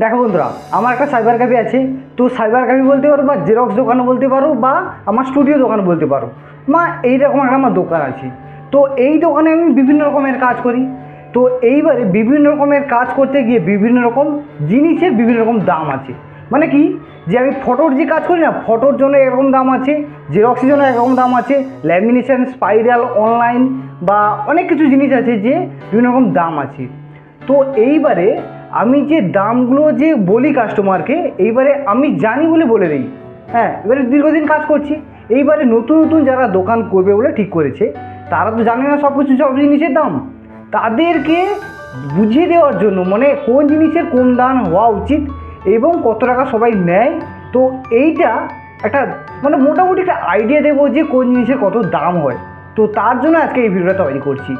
দেখো বন্ধুরা, আমার একটা সাইবার ক্যাফে আছে। তো সাইবার ক্যাফে বলতে পারো বা জেরক্স দোকানও বলতে পারো বা আমার স্টুডিও দোকান বলতে পারো। মা এইরকম একটা আমার দোকান আছে। তো এই দোকানে আমি বিভিন্ন রকমের কাজ করি। তো এইবারে বিভিন্ন রকমের কাজ করতে গিয়ে বিভিন্ন রকম জিনিসের বিভিন্ন রকম দাম আছে। মানে কি? যে আমি ফটোর যে কাজ করি না ফটোর জন্য এরকম দাম আছে জেরক্সের জন্য এরকম দাম আছে ল্যামিনেশন স্পাইরাল অনলাইন বা অনেক কিছু জিনিস আছে যে বিভিন্ন রকম দাম আছে। তো এইবারে আমি যে দামগুলো যে বলি কাস্টমারকে এইবারে আমি জানি বলে বলে দিই হ্যাঁ এবারে দীর্ঘদিন কাজ করছি। এইবারে নতুন নতুন যারা দোকান করবে বলে ঠিক করেছে, তারা তো জানে না সব কিছু সব জিনিসের দাম। তাদেরকে বুঝিয়ে দেওয়ার জন্য মানে কোন জিনিসের কোন দাম হওয়া উচিত এবং কত টাকা সবাই নেয়, তো এইটা একটা মানে মোটামুটি একটা আইডিয়া দেবো যে কোন জিনিসের কত দাম হয়। তো তার জন্য আজকে এই ভিডিওটা তৈরি করছি।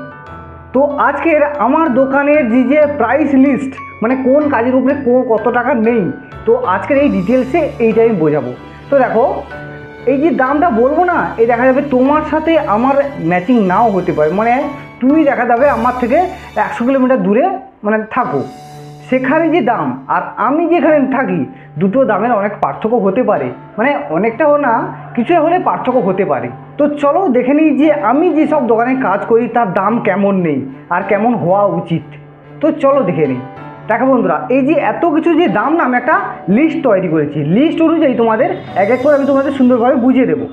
তো আজকের আমার দোকানের যে যে প্রাইস লিস্ট মানে কোন কাজের উপরে কো- কত টাকা নেই, তো আজকের এই ডিটেলসে এইটা আমি বোঝাবো। তো দেখো, এই যে দামটা বলব না, এই দেখা যাবে তোমার সাথে আমার ম্যাচিং নাও হতে পারে। মানে তুমি দেখা যাবে আমার থেকে একশো কিলোমিটার দূরে মানে থাকো। সেখানে যে দাম, আর আমি যেখানে থাকি, দুটো দামের অনেক পার্থক্য হতে পারে। মানে অনেকটাও না কিছু হলে পার্থক্য হতে পারে। তো চলো দেখে নিই যে আমি যেসব দোকানে কাজ করি, তার দাম কেমন নেই আর কেমন হওয়া উচিত। তো চলো দেখে নিই। দেখো বন্ধুরা, এই যে এত কিছু যে দাম না, আমি একটা লিস্ট তৈরি করেছি। লিস্ট অনুযায়ী তোমাদের এক এক করে আমি তোমাদের সুন্দরভাবে বুঝিয়ে দেবো।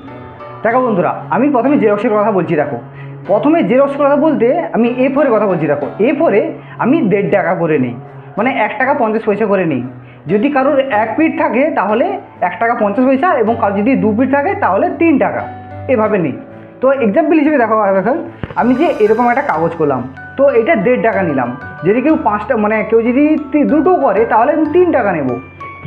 দেখো বন্ধুরা, আমি প্রথমে জেরক্সের কথা বলছি, দেখো। প্রথমে জেরক্স কথা বলতে আমি এ ফোরের কথা বলছি, দেখো। এ ফোরে আমি দেড় টাকা করে নিই। মানে এক টাকা পঞ্চাশ পয়সা করে নিই। যদি কারোর এক পিট থাকে, তাহলে এক টাকা পঞ্চাশ পয়সা এবং কারোর যদি দু পিট থাকে, তাহলে তিন টাকা। এভাবে নিই। তো এক্সাম্পল হিসেবে দেখো দেখো আমি যে এরকম একটা কাগজ করলাম, তো এটা দেড় টাকা নিলাম। যদি কেউ পাঁচটা মানে কেউ যদি দুটো করে, তাহলে আমি তিন টাকা নেব।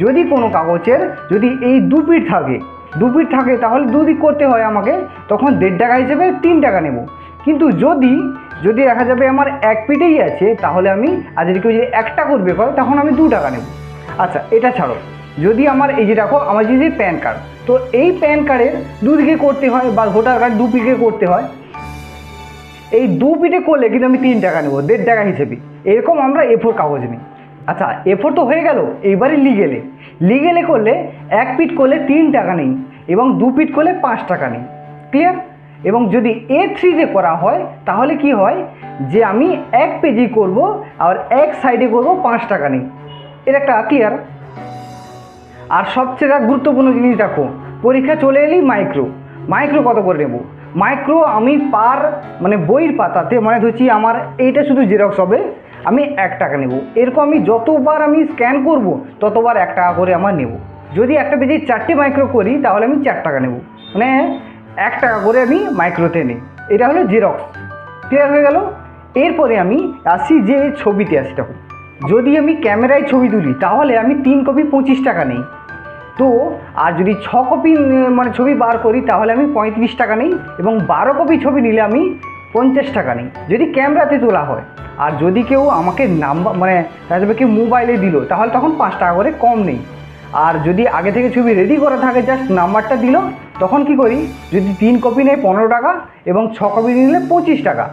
যদি কোনো কাগজের যদি এই দু পিট থাকে, দু পিট থাকে, তাহলে দুদিক করতে হয় আমাকে, তখন দেড় টাকা হিসেবে তিন টাকা নেব। কিন্তু যদি যদি দেখা যাবে আমার এক পিঠেই আছে, তাহলে আমি আর যদি কেউ যদি একটা করবে করে তখন আমি দু টাকা নেব। আচ্ছা এটা ছাড়ো। যদি আমার এই যে দেখো, আমার যে যে প্যান কার্ড তো এই প্যান কার্ডের দুদিকে করতে হয় বা ভোটার কার্ড দু পিঠে করতে হয়। এই দু পিঠে করলে কিন্তু আমি তিন টাকা নেব, দেড় টাকা হিসেবে। এরকম আমরা এ ফোর কাগজ নিই। আচ্ছা এ ফোর তো হয়ে গেল, এইবারে লিগেলে লিগেলে করলে এক পিট করলে তিন টাকা নেই এবং দু পিট করলে পাঁচ টাকা নেই। ক্লিয়ার এবং যদি এ থ্রিতে করা হয়, তাহলে কি হয়? যে আমি এক পেজি করব, আর এক সাইডে করব পাঁচ টাকা নেই। এটা একটা ক্লিয়ার আর সবচেয়ে গুরুত্বপূর্ণ জিনিস দেখো, পরীক্ষা চলে এলেই মাইক্রো মাইক্রো কত করে নেব? মাইক্রো আমি পার মানে বইয়ের পাতাতে মানে ধরছি আমার এইটা শুধু জেরক্স হবে, আমি এক টাকা নেব। এরকম আমি যতবার আমি স্ক্যান করব, ততবার এক টাকা করে আমার নেব। যদি একটা পেজে চারটে মাইক্রো করি, তাহলে আমি চার টাকা নেব। মানে এক টাকা করে আমি মাইক্রোতে নিই। এটা হলো জেরক্স ক্লিয়ার হয়ে গেল? এরপরে আমি আসি যে ছবিতে আসি তখন যদি আমি ক্যামেরায় ছবি তুলি, তাহলে আমি তিন কপি পঁচিশ টাকা নেই। তো, আর যদি ছ কপি মানে ছবি বার করি, তাহলে আমি পঁয়ত্রিশ টাকা নেই এবং বারো কপি ছবি নিলে আমি পঞ্চাশ টাকা নেই। যদি ক্যামেরাতে তোলা হয়, আর যদি কেউ আমাকে নাম্বার মানে কেউ মোবাইলে দিল, তাহলে তখন পাঁচ টাকা করে কম নেই। আর যদি আগে থেকে ছবি রেডি করা থাকে জাস্ট নাম্বারটা দিল, তখন কি করি? যদি তিন কপি নেয় পনেরো টাকা এবং ছ কপি নিলে পঁচিশ টাকা।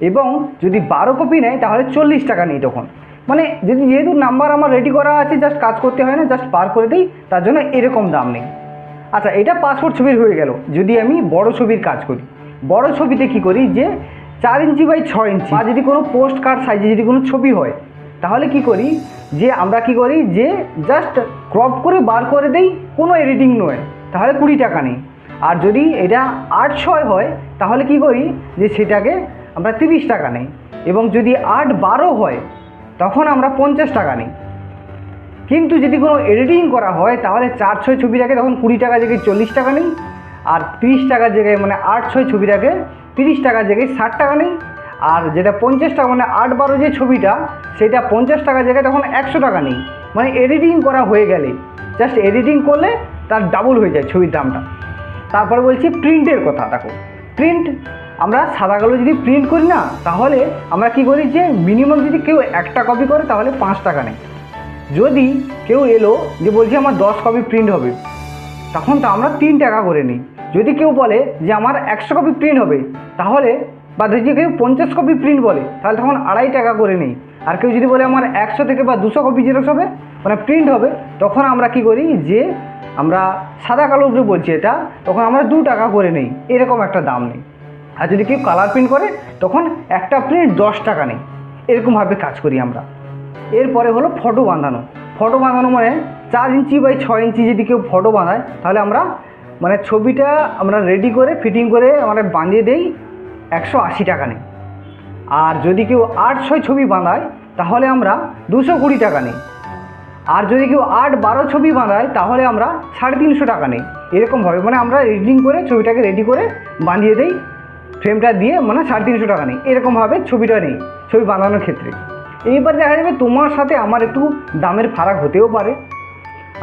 এবং যদি বারো কপি নেয়, তাহলে চল্লিশ টাকা নেই তখন। মানে যদি যেহেতু নাম্বার আমার রেডি করা আছে জাস্ট কাজ করতে হয় না জাস্ট পার করে দিই, তার জন্য এরকম দাম নেই। আচ্ছা এটা পাসপোর্ট ছবির হয়ে গেল। যদি আমি বড় ছবির কাজ করি, বড় ছবিতে কি করি যে চার ইঞ্চি বাই ছ ইঞ্চি, বা যদি কোনো পোস্ট কার্ড সাইজে যদি কোনো ছবি হয়, তাহলে কি করি যে আমরা কি করি যে জাস্ট ক্রপ করে বার করে দেই, কোনো এডিটিং নয়, তাহলে কুড়ি টাকা নেই। আর যদি এটা আট ছয় হয়, তাহলে কি করি যে সেটাকে আমরা তিরিশ টাকা নেই। এবং যদি আট বারো হয় তখন আমরা পঞ্চাশ টাকা নিই। কিন্তু যদি কোনো এডিটিং করা হয়, তাহলে চার ছয় ছবিটাকে তখন কুড়ি টাকা জায়গায় চল্লিশ টাকা নিই, আর তিরিশ টাকার জায়গায় মানে আট ছয় ছবিটাকে তিরিশ টাকার জায়গায় ষাট টাকা নিই, আর যেটা পঞ্চাশ টাকা মানে আট বারো যে ছবিটা, সেটা পঞ্চাশ টাকার জায়গায় তখন একশো টাকা নেই। মানে এডিটিং করা হয়ে গেলে জাস্ট এডিটিং করলে তার ডাবল হয়ে যায় ছবির দামটা। তারপরে বলছি প্রিন্টের কথা, দেখো। প্রিন্ট আমরা সাদা কালো যদি প্রিন্ট করি না, তাহলে আমরা কি করি যে মিনিমাম যদি কেউ একটা কপি করে, তাহলে পাঁচ টাকা নেয়। যদি কেউ এলো যে বলছে আমার দশ কপি প্রিন্ট হবে, তখন তো আমরা তিন টাকা করে নিই। যদি কেউ বলে যে আমার একশো কপি প্রিন্ট হবে, তাহলে বা যদি কেউ পঞ্চাশ কপি প্রিন্ট বলে, তাহলে তখন আড়াই টাকা করে নিই। আর কেউ যদি বলে আমার একশো থেকে বা দুশো কপি জেরক্স হবে মানে প্রিন্ট হবে, তখন আমরা কি করি যে আমরা সাদা কালো বলছি এটা, তখন আমরা দু টাকা করে নেই। এরকম একটা দাম নেই। আর যদি কেউ কালার প্রিন্ট করে, তখন একটা প্রিন্ট দশ টাকা নেই। এরকমভাবে কাজ করি আমরা। এরপরে হলো ফটো বাঁধানো। ফটো বাঁধানো মানে চার ইঞ্চি বাই ছয় ইঞ্চি যদি কেউ ফটো বাঁধায়, তাহলে আমরা মানে ছবিটা আমরা রেডি করে ফিটিং করে আমরা বাঁধিয়ে দেই একশো আশি টাকা নিই। আর যদি কেউ আট ছয় ছবি বাঁধায়, তাহলে আমরা দুশো কুড়ি টাকা নিই। আর যদি কেউ আট বারো ছবি বাঁধায়, তাহলে আমরা সাড়ে তিনশো টাকা নিই। এরকমভাবে মানে আমরা এডিটিং করে ছবিটাকে রেডি করে বাঁধিয়ে দেই ফ্রেমটা দিয়ে মানে সাড়ে তিনশো টাকা নেই। এরকমভাবে ছবিটা নেই, ছবি বানানোর ক্ষেত্রে। এইবার দেখা যাবে তোমার সাথে আমার একটু দামের ফারাক হতেও পারে।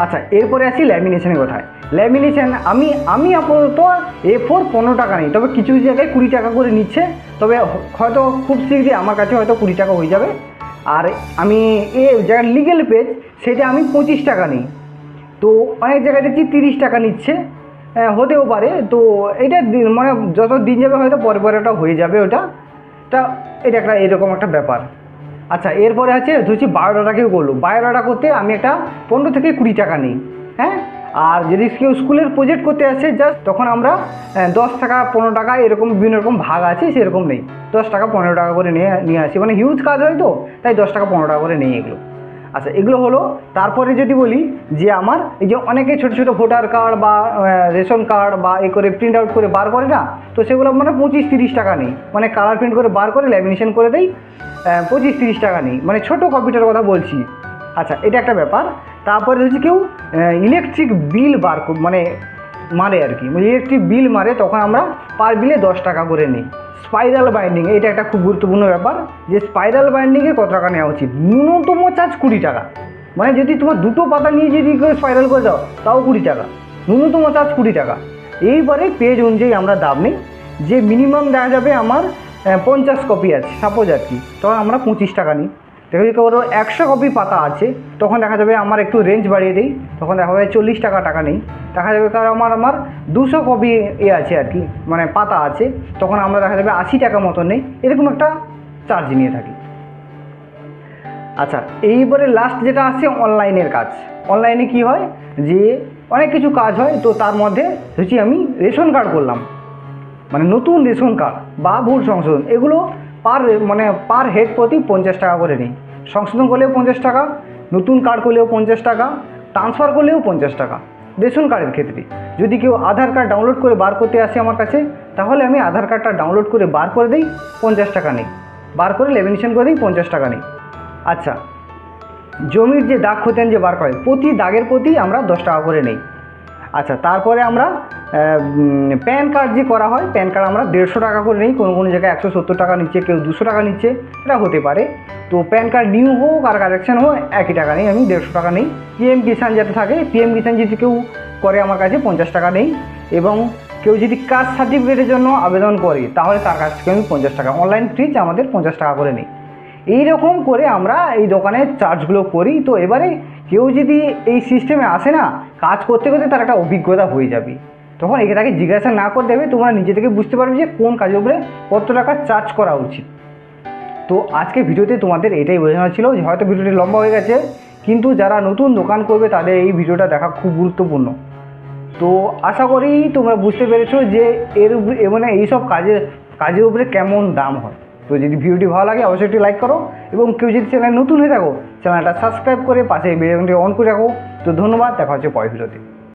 আচ্ছা এরপরে আসি ল্যামিনেশনের কথায়। ল্যামিনেশন আমি আমি আপাতত এ ফোর পনেরো টাকা নিই, তবে কিছু কিছু জায়গায় কুড়ি টাকা করে নিচ্ছে। তবে হয়তো খুব শীঘ্রই আমার কাছে হয়তো কুড়ি টাকা হয়ে যাবে। আর আমি এ যারা লিগেল পেজ সেটা আমি পঁচিশ টাকা নিই। তো অনেক জায়গায় দেখছি তিরিশ টাকা নিচ্ছে। হতেও পারে। তো এটা মানে যত দিন যাবে হয়তো পরে পরে ওটা হয়ে যাবে ওটা। তা এটা একটা এরকম একটা ব্যাপার। আচ্ছা এরপরে আছে, ধরছি বায়োডাটা কেউ করল বায়োডাটা করতে আমি একটা পনেরো থেকে কুড়ি টাকা নিই হ্যাঁ? আর যদি কেউ স্কুলের প্রজেক্ট করতে আসে, জাস্ট তখন আমরা দশ টাকা, পনেরো টাকা এরকম বিভিন্ন রকম ভাগ আছে, সেরকম নেই। দশ টাকা, পনেরো টাকা করে নিয়ে নিয়ে আসি। মানে হিউজ কাজ হয় তো, তাই দশ টাকা, পনেরো টাকা করে নেই এগুলো। আচ্ছা এগুলো হলো। তারপরে যদি বলি যে আমার এই যে অনেকে ছোট ছোট ভোটার কার্ড বা রেশন কার্ড বা এ করে প্রিন্ট আউট করে বার করে না, তো সেগুলো মানে পঁচিশ তিরিশ টাকা নেই। মানে কালার প্রিন্ট করে বার করে ল্যামিনেশন করে দেয় পঁচিশ তিরিশ টাকা নেই। মানে ছোটো কপিটার কথা বলছি। আচ্ছা এটা একটা ব্যাপার। তারপরে হচ্ছে কেউ ইলেকট্রিক বিল বার মানে মারে আর কি। ইলেকট্রিক বিল মারে, তখন আমরা পার বিলে দশ টাকা করে নিই। স্পাইরাল বাইন্ডিং এটা একটা খুব গুরুত্বপূর্ণ ব্যাপার। যে স্পাইরাল বাইন্ডিংয়ে কত টাকা নেওয়া উচিত? ন্যূনতম চার্জ কুড়ি টাকা। মানে যদি তোমার দুটো পাতা নিয়ে যদি করে স্পাইরাল করে দাও তাও কুড়ি টাকা। ন্যূনতম চার্জ কুড়ি টাকা। এইবারে পেজ অনুযায়ী আমরা দাম নিই। যে মিনিমাম দেখা যাবে আমার পঞ্চাশ কপি আছে সাপোজ আর কি। তখন আমরা পঁচিশ টাকা নিই। দেখো যদি কারও একশো কপি পাতা আছে, তখন দেখা যাবে আমার একটু রেঞ্জ বাড়িয়ে দিই। তখন দেখা যাবে চল্লিশ টাকা টাকা নেই। দেখা যাবে কারণ আমার আমার দুশো কপি এ আছে আর কি মানে পাতা আছে। তখন আমরা দেখা যাবে আশি টাকা মতো নেই। এরকম একটা চার্জ নিয়ে থাকি। আচ্ছা এইবারে লাস্ট যেটা আসছে অনলাইনের কাজ। অনলাইনে কি হয়? যে অনেক কিছু কাজ হয়, তো তার মধ্যে হচ্ছে আমি রেশন কার্ড করলাম। মানে নতুন রেশন কার্ড বা ভোট সংশোধন, এগুলো পার মানে পার হেড প্রতি পঞ্চাশ টাকা করে নিই। সংশোধন করলেও পঞ্চাশ টাকা, নতুন কার্ড করলেও পঞ্চাশ টাকা ট্রান্সফার করলেও পঞ্চাশ টাকা। রেশন কার্ডের ক্ষেত্রে। যদি কেউ আধার কার্ড ডাউনলোড করে বার করতে আসে আমার কাছে, তাহলে আমি আধার কার্ডটা ডাউনলোড করে বার করে দিই, পঞ্চাশ টাকা নেই। বার করে লেমিনেশন করে দিই, পঞ্চাশ টাকা নেই। আচ্ছা জমির যে দাগ খতিয়ান যে বার করে প্রতি দাগের প্রতি আমরা দশ টাকা করে নেই। আচ্ছা তারপরে আমরা প্যান কার্ড যে করা হয়, প্যান কার্ড আমরা দেড়শো টাকা করে নিই, কোনো কোনো জায়গায় একশো সত্তর টাকা নিচ্ছে, কেউ দুশো টাকা নিচ্ছে এটা হতে পারে। তো প্যান কার্ড নিউ হোক আর কারেকশান হোক, একই টাকা নেই, আমি দেড়শো টাকা নেই। পিএম কিষাণ যাতে থাকে, পিএম কিষাণ যদি কেউ করে আমার কাছে, পঞ্চাশ টাকা নেই। এবং কেউ যদি কাস্ট সার্টিফিকেটের জন্য আবেদন করে, তাহলে তার কাছ থেকে আমি পঞ্চাশ টাকা, অনলাইন ফ্রিজ আমাদের পঞ্চাশ টাকা করে নিই। এই রকম করে আমরা এই দোকানের চার্জগুলো করি, তো এবারে কেউ যদি এই সিস্টেমে আসে না, কাজ করতে করতে তার একটা অভিজ্ঞতা হয়ে যাবে। তখন একে তাকে জিজ্ঞাসা না করে দেবে তোমরা নিজে থেকে বুঝতে পারবে যে কোন কাজের উপরে কত টাকা চার্জ করা উচিত। তো আজকে ভিডিওতে তোমাদের এটাই বোঝানো ছিল যে হয়তো ভিডিওটি লম্বা হয়ে গেছে, কিন্তু যারা নতুন দোকান করবে তাদের এই ভিডিওটা দেখা খুব গুরুত্বপূর্ণ। তো আশা করি তোমরা বুঝতে পেরেছ যে এর উপরে মানে এইসব কাজের কাজের উপরে কেমন দাম হয়। তো যদি ভিডিওটি ভালো লাগে অবশ্যই একটি লাইক করো এবং কেউ যদি চ্যানেল নতুন হয়ে থাকো চ্যানেলটা সাবস্ক্রাইব করে পাশে বেলটি অন করে রাখো। তো ধন্যবাদ, দেখা হচ্ছে পরের ভিডিওতে